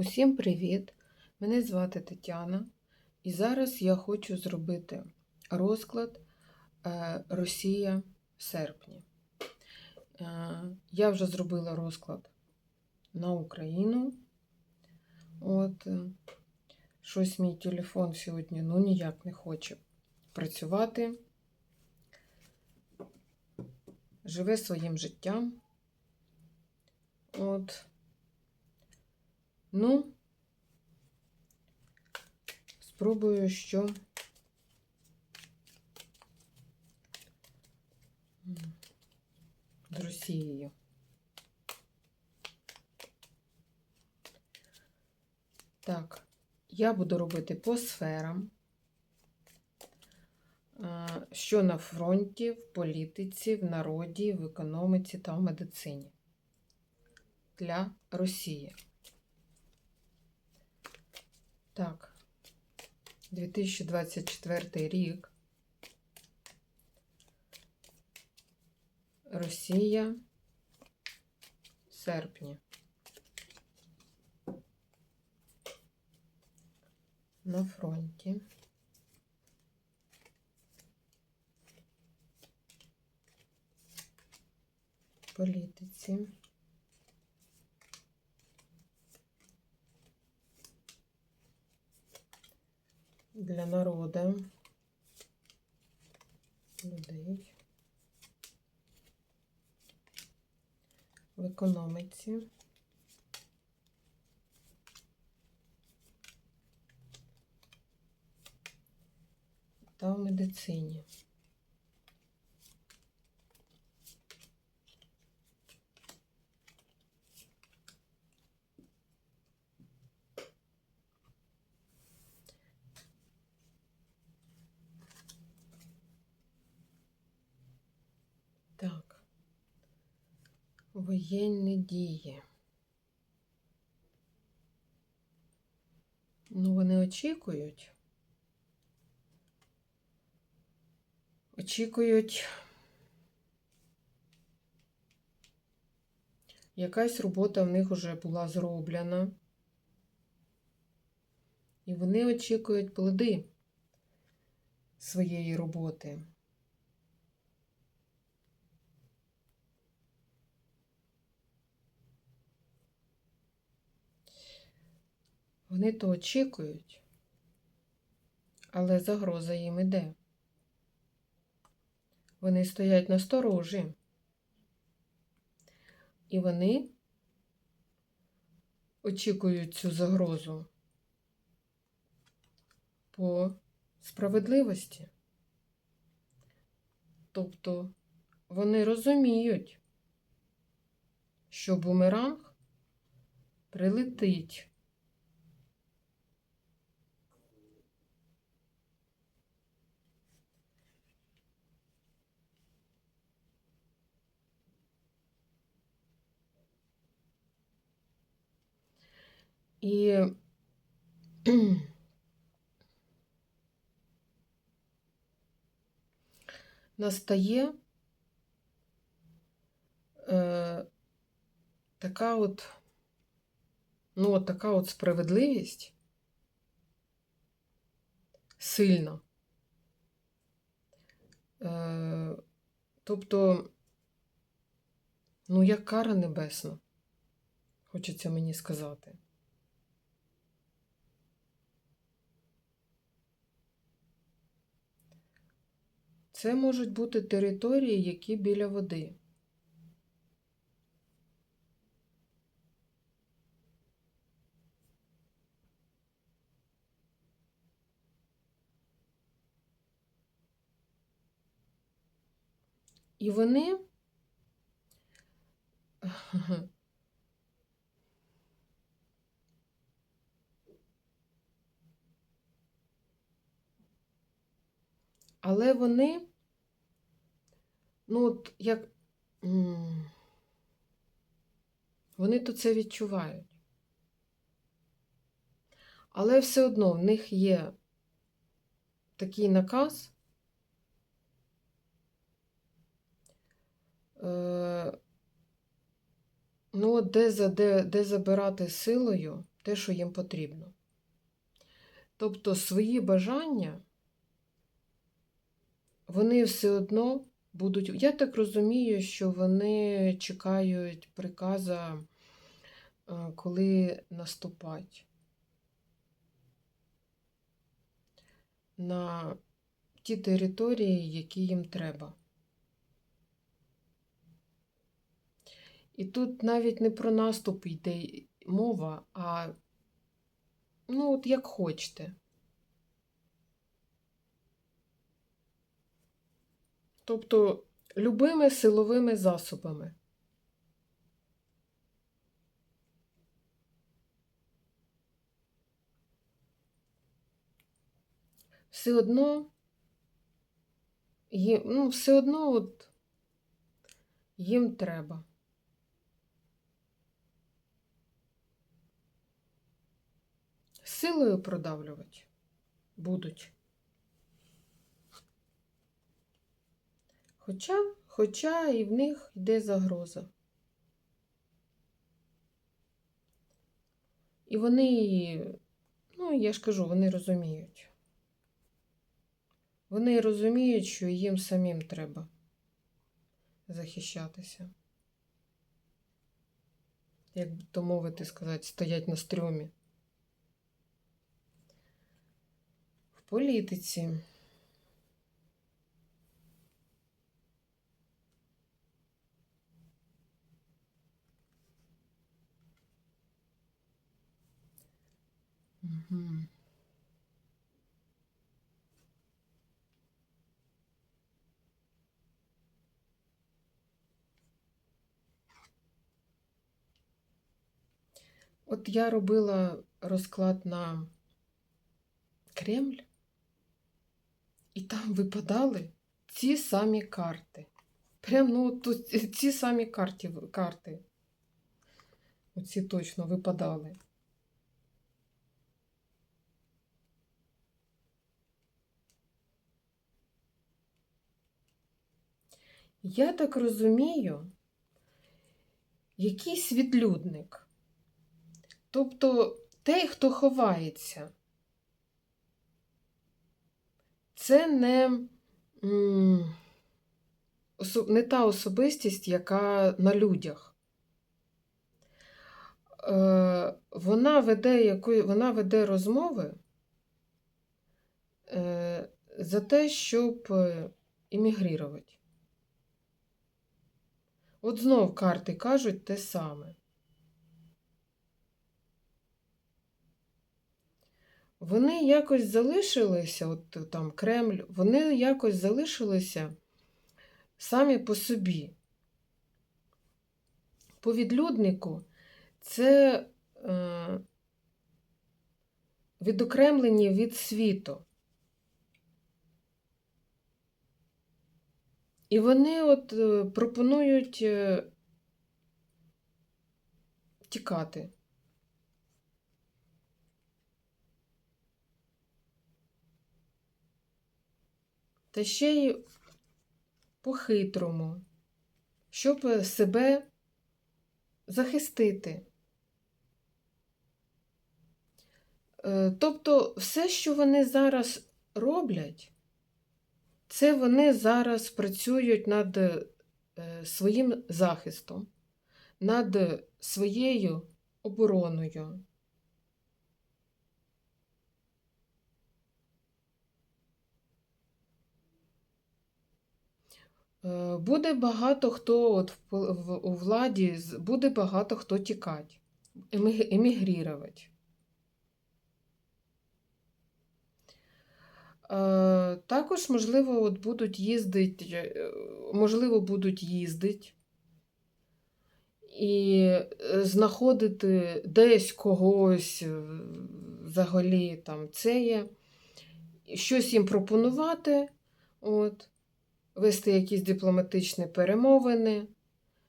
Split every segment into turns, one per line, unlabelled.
Усім привіт! Мене звати Тетяна, і зараз я хочу зробити розклад е, Росія в серпні. Е, Я вже зробила розклад на Україну. От, е, щось мій телефон сьогодні ну, ніяк не хоче працювати. Живе своїм життям. От. Ну, спробую, що з Росією. Так, я буду робити по сферам, е, що на фронті, в політиці, в народі, в економіці та в медицині для Росії. Так, 2024 рік. Росія серпні. На фронті. Політиці. Для народу. Людей. В економіці. Та в медицині. Так. Воєнні дії. Ну, вони очікують. Очікують. Якась робота в них вже була зроблена. І вони очікують плоди своєї роботи. Вони то очікують, але загроза їм іде. Вони стоять на сторожі. І вони очікують цю загрозу по справедливості. Тобто вони розуміють, що бумеранг прилетить. І настає е, така от, ну, от така от справедливість сильна. Е, тобто, ну, як кара небесна, хочеться мені сказати. Це можуть бути території, які біля води. І вони Але вони, ну, от як вони то це відчувають. Але все одно в них є такий наказ. Е, ну, де, де, де забирати силою, те, що їм потрібно. Тобто свої бажання вони все одно будуть. Я так розумію, що вони чекають приказа, е, коли наступать на ті території, які їм треба. І тут навіть не про наступ йде мова, а ну, от як хочете. Тобто любими силовими засобами. Все одно їм, ну, все одно от їм треба. Силою продавлювати будуть. Хоча, хоча і в них йде загроза. І вони, ну, я ж кажу, вони розуміють. Вони розуміють, що їм самим треба захищатися. Як би то мовити сказати, стоять на стрьомі. В політиці. Угу. От я робила розклад на Кремль, і там випадали ці самі карти. Прям ну, тут ці самі карти, карти. Оці точно випадали. Я так розумію, якийсь відлюдник. Тобто той, хто ховається, це не, не та особистість, яка на людях. Е, вона веде вона веде розмови е, за те, щоб іммігрувати. От знов карти кажуть те саме. Вони якось залишилися, от там Кремль, вони якось залишилися самі по собі. По відлюднику це е, відокремлені від світу. І вони от е, пропонують е, тікати. Та ще й по-хитрому, щоб себе захистити. Е, тобто все, що вони зараз роблять, це вони зараз працюють над е, своїм захистом, над своєю обороною. Е, буде багато хто от у владі, буде багато хто тікати, емігрувати. Також, можливо, от будуть їздити, е, можливо, будуть їздити і знаходити десь когось взагалі там це є, щось їм пропонувати, от, вести якісь дипломатичні перемовини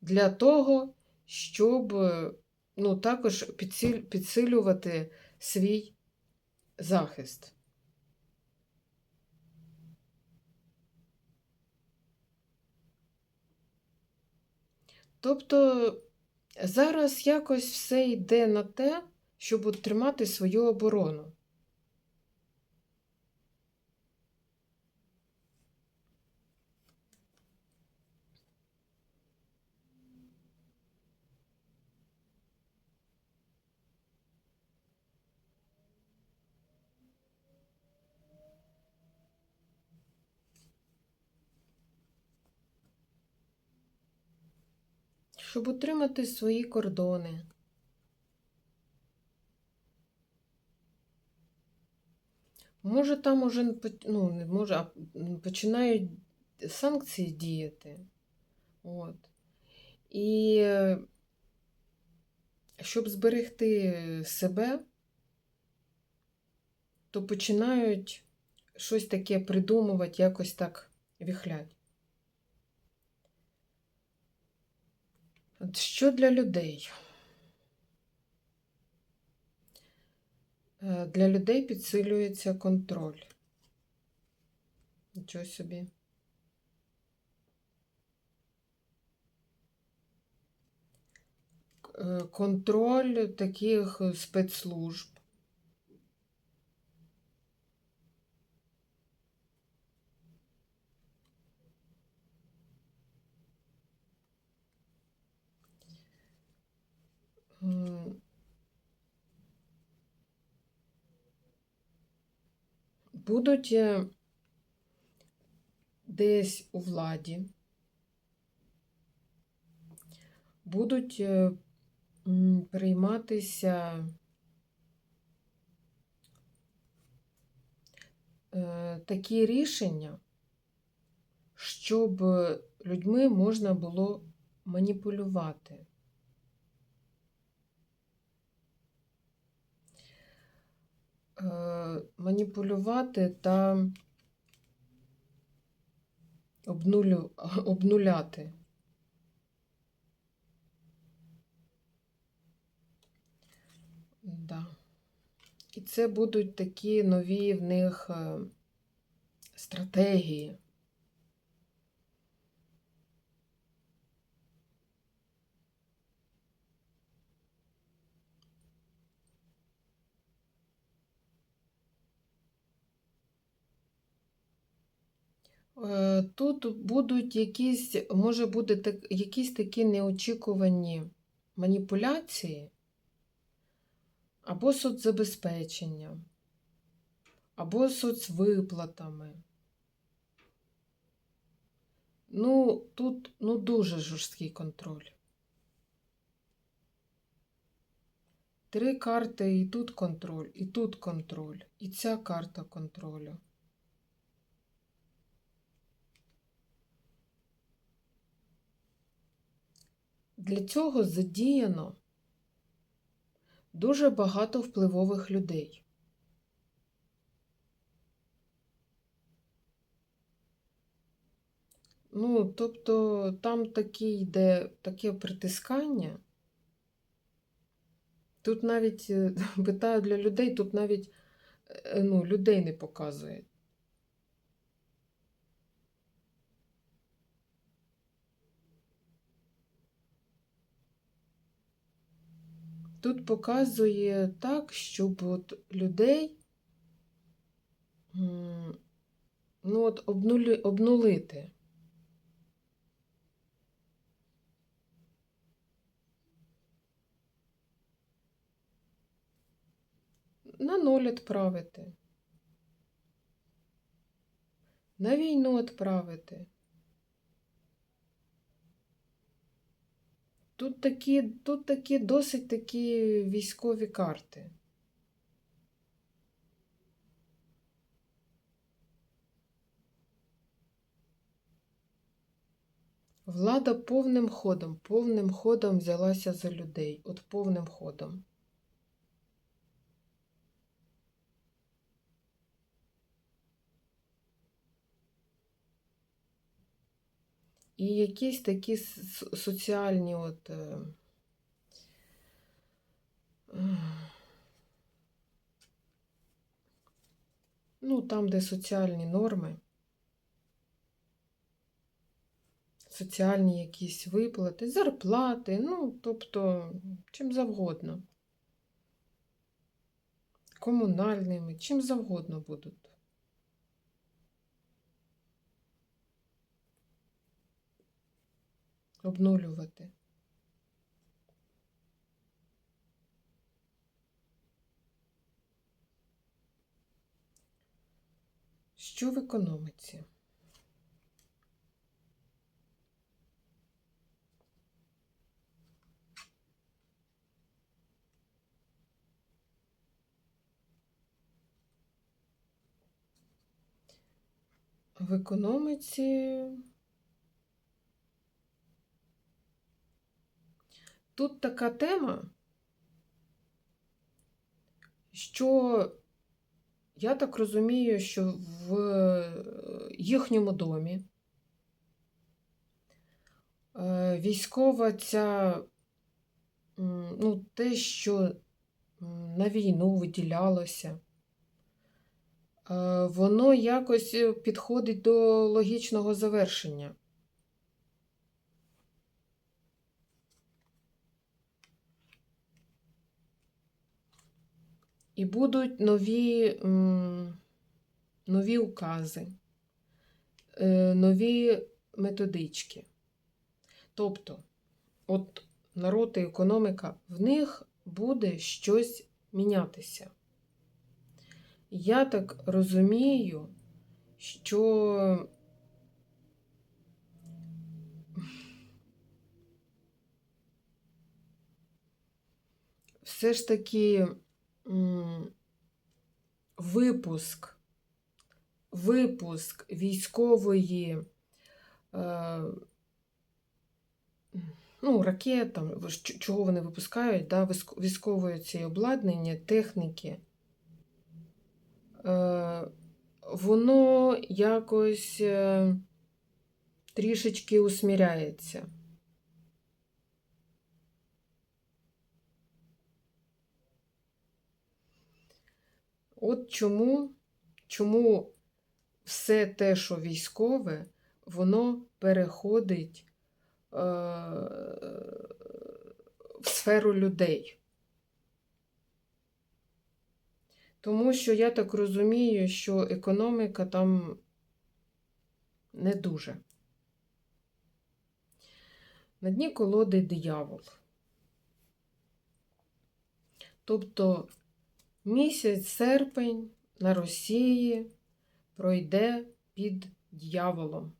для того, щоб ну, також підсилювати свій захист. Тобто зараз якось все йде на те, щоб утримати свою оборону. Щоб утримати свої кордони. Може, там уже ну, не може, а починають санкції діяти. От. І щоб зберегти себе, то починають щось таке придумувати, якось так віхлять. Що для людей? Е, Для людей підсилюється контроль. Нічого собі. Е, Контроль таких спецслужб. Будуть е, десь у владі, будуть е, прийматися е, такі рішення, щоб людьми можна було маніпулювати. Маніпулювати та обнулю, обнуляти. Да. І це будуть такі нові в них е, стратегії. Тут будуть якісь, може бути так, якісь такі неочікувані маніпуляції або соцзабезпечення, або соцвиплатами. Ну, тут ну, дуже жорсткий контроль. Три карти, і тут контроль, і тут контроль, і ця карта контролю. Для цього задіяно дуже багато впливових людей. Ну, тобто там такі йде таке притискання. Тут навіть е, питаю для людей, тут навіть е, ну, людей не показують. Тут показує так, щоб от людей ну, от обнули, обнулити. На ноль відправити. На війну відправити. Тут такі, тут такі досить такі військові карти. Влада повним ходом, повним ходом взялася за людей. От повним ходом. І якісь такі соціальні от. е, Ну, там, де соціальні норми, соціальні якісь виплати, зарплати, ну, тобто, чим завгодно. комунальними, чим завгодно будуть. Обнулювати. Що в економіці? В економіці тут така тема, що я так розумію, що в їхньому домі е, військова ця, ну, те, що на війну виділялося, е, воно якось е, підходить до логічного завершення. І будуть нові, нові укази, е, нові методички. Тобто, от народ і економіка, в них буде щось мінятися. Я так розумію, що все ж таки випуск, випуск військової, е, ну, ракет, чого вони випускають, да, військ- військової цієї обладнання, техніки, е, воно якось е, трішечки усміряється. От чому, чому все те, що військове, воно переходить е, в сферу людей. Тому що я так розумію, що економіка там не дуже. На дні колоди диявол. Тобто місяць серпень на Росії пройде під дьяволом.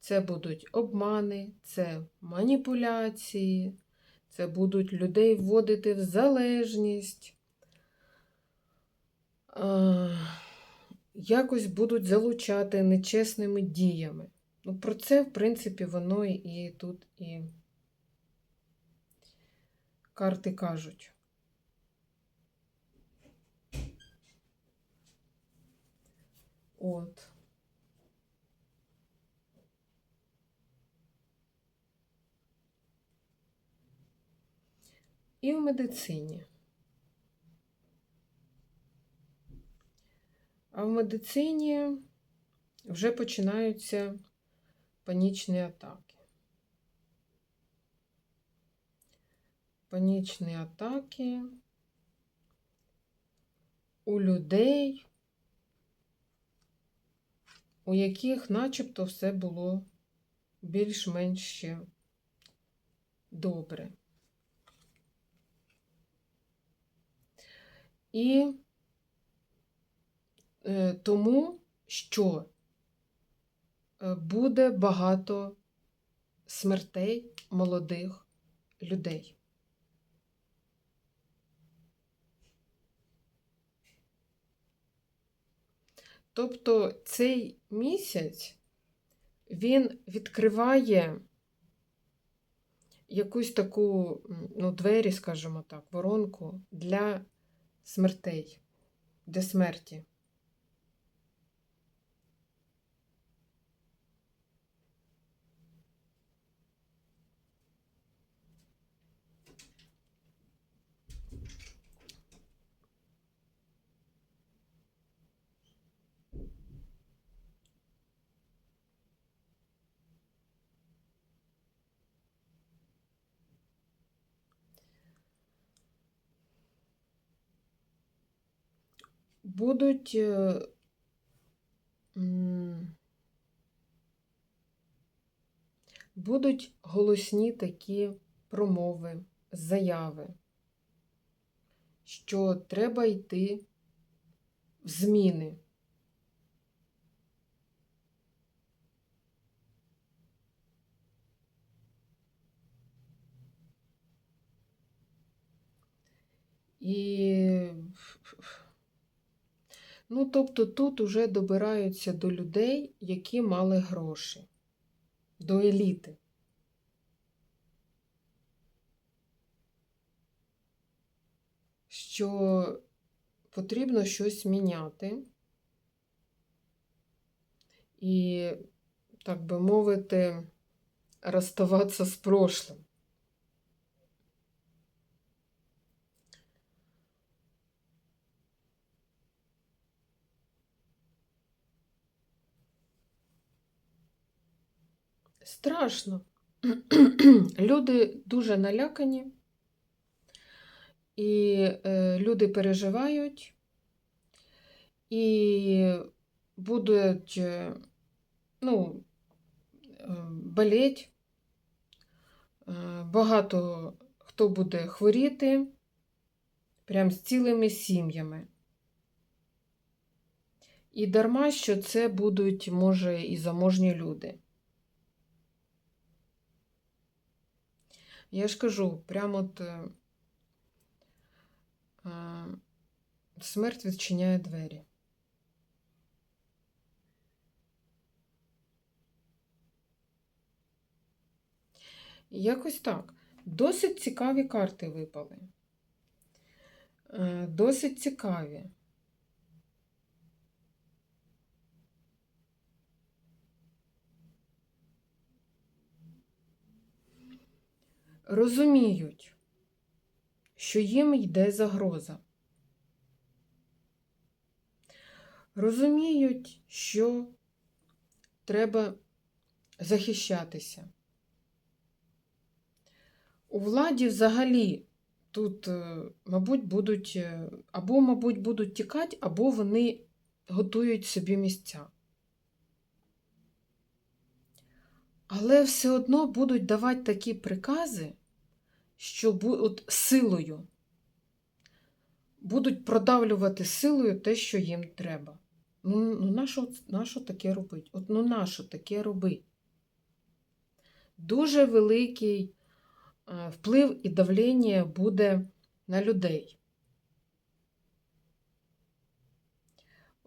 Це будуть обмани, це маніпуляції, це будуть людей вводити в залежність. Якось будуть залучати нечесними діями. Ну, про це, в принципі, воно і тут і карти кажуть. От. І в медицині. А в медицині вже починаються панічні атаки. Панічні атаки у людей, у яких начебто все було більш-менш ще добре. І е, тому, що е, буде багато смертей молодих людей. Тобто цей місяць він відкриває якусь таку ну, двері, скажімо так, воронку для смертей, для смерті. Будуть е, будуть голосні такі промови, заяви, що треба йти в зміни. І, ну, тобто тут уже добираються до людей, які мали гроші, до еліти. Що потрібно щось міняти і, так би мовити, розставатися з прошлим. Страшно. Люди дуже налякані, і е, люди переживають, і будуть е, ну, е, болеть. Багато хто буде хворіти прям з цілими сім'ями. І дарма, що це будуть, може, і заможні люди. Я ж кажу, прямо от е, е, смерть відчиняє двері. Якось так. Досить цікаві карти випали. Е, Досить цікаві. Розуміють, що їм йде загроза. Розуміють, що треба захищатися. У владі взагалі тут, е, мабуть, будуть е, або, мабуть, будуть тікати, або вони готують собі місця. Але все одно будуть давати такі прикази, що от силою будуть продавлювати силою те, що їм треба. Ну, ну нащо, нащо таке робити? От ну нащо таке робити? Дуже великий вплив і давлення буде на людей.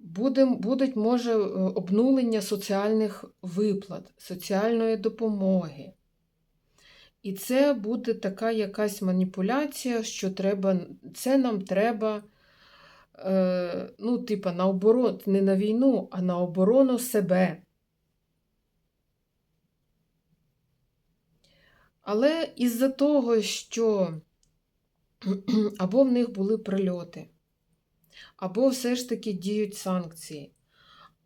Буде, будуть, може, е, обнулення соціальних виплат, соціальної допомоги. І це буде така якась маніпуляція, що треба, це нам треба, е, ну, типа, на оборону, не на війну, а на оборону себе. Але із-за того, що або в них були прильоти, або все ж таки діють санкції,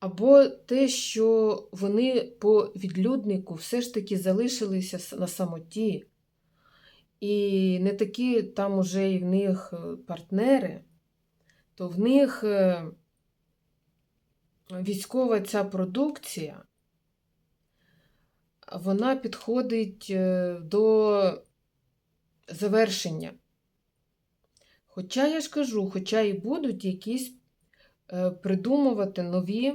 або те, що вони по відлюднику все ж таки залишилися на самоті, і не такі там уже і в них е, партнери, то в них е, військова ця продукція, вона підходить е, до завершення. Хоча я ж кажу, хоча і будуть якісь придумувати нові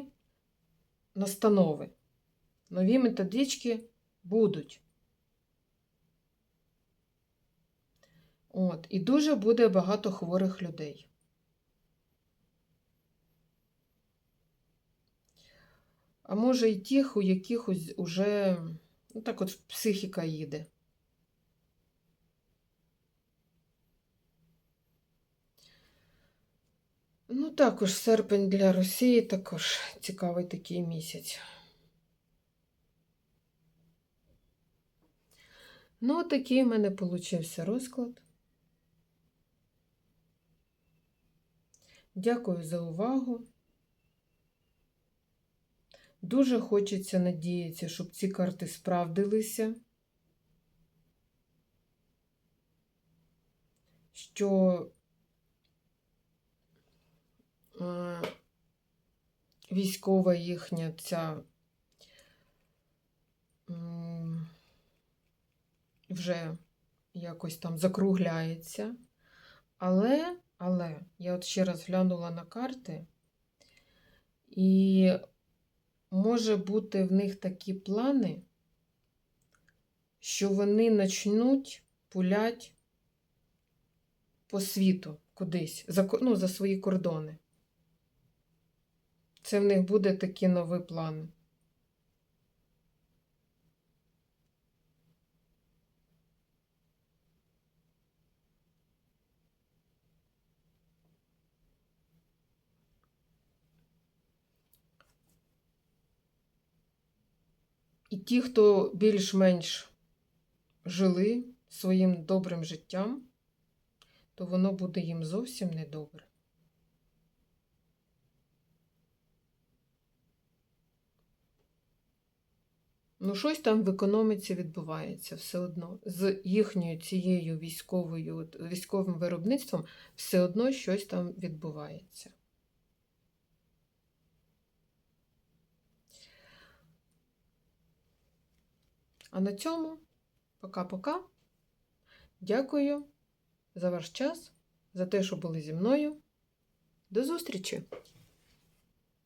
настанови, нові методички будуть. От, і дуже буде багато хворих людей. А може і тих, у якихось уже ну, так от психіка їде. Ну, також серпень для Росії також цікавий такий місяць. Ну, такий в мене получився розклад. Дякую за увагу. Дуже хочеться надіятися, щоб ці карти справдилися, що військова їхня ця вже якось там закругляється. Але, але, я от ще раз глянула на карти, і може бути в них такі плани, що вони почнуть пулять по світу кудись, за, ну, за свої кордони. Це в них буде такі нові плани. І ті, хто більш-менш жили своїм добрим життям, то воно буде їм зовсім недобре. Ну, щось там в економіці відбувається все одно. З їхньою цією військовою, військовим виробництвом все одно щось там відбувається. А на цьому пока-пока. Дякую за ваш час, за те, що були зі мною. До зустрічі!